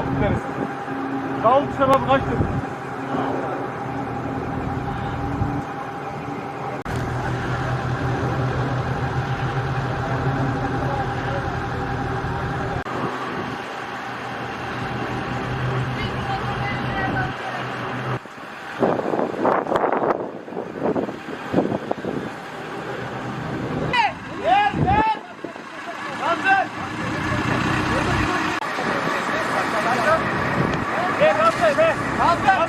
Gideriz. Sağ ol Şebap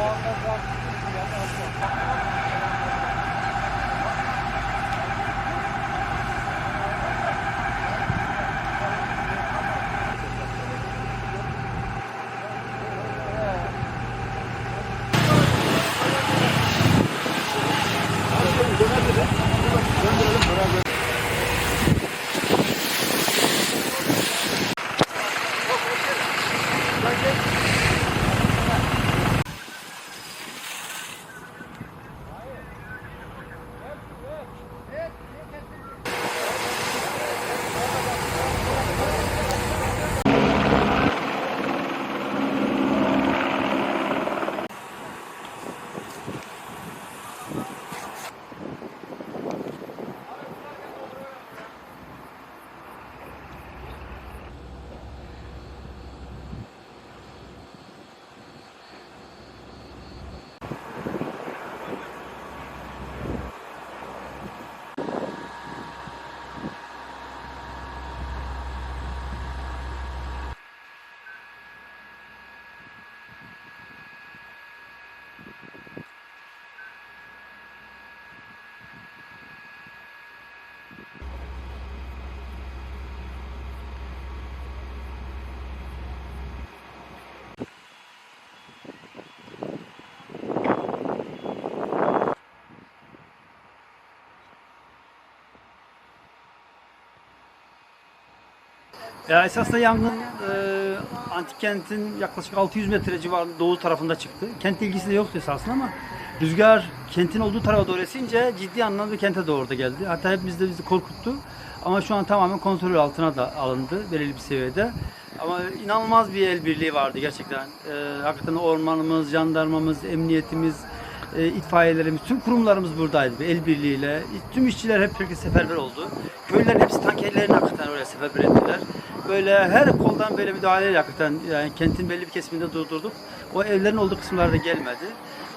Thank you. Ya esasında yangın e, antik kentin yaklaşık 600 metre civarında doğu tarafında çıktı. Kent ilgisi de yoktu esasında ama rüzgar kentin olduğu tarafa doğru esince ciddi anlamda kente doğru da geldi. Hatta hepimiz de bizi korkuttu. Ama şu an tamamen kontrol altına da alındı belirli bir seviyede. Ama inanılmaz bir el birliği vardı gerçekten. E, hakikaten ormanımız, jandarmamız, emniyetimiz, e, itfaiyelerimiz, tüm kurumlarımız buradaydı. El birliğiyle. Tüm işçiler hep birlikte seferber oldu. Köylülerin hepsi tankerlerini hakikaten oraya seferber ettiler. Böyle her koldan böyle müdahaleyle hakikaten yani kentin belli bir kesiminde durdurduk. O evlerin olduğu kısımlarda gelmedi.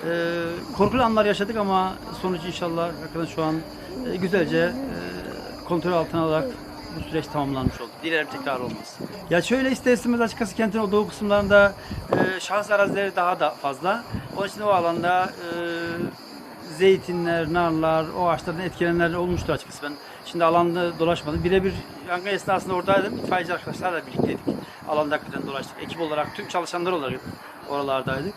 E, korkulu anlar yaşadık ama sonucu inşallah hakikaten şu an e, güzelce e, kontrol altına alarak bu süreç tamamlanmış oldu. Dilerim tekrar olmaz. Ya şöyle ister istemez açıkçası kentin o doğu kısımlarında e, şahıs arazileri daha da fazla. İçin o alanda e, zeytinler, narlar, o ağaçlardan etkilenenler olmuştu açıkçası. Ben şimdi alanda dolaşmadım. Birebir yangın esnasında oradaydım. İtfaiyeci arkadaşlarla birlikteydik. Alanda hakikaten dolaştık. Ekip olarak, tüm çalışanlar olarak oralardaydık.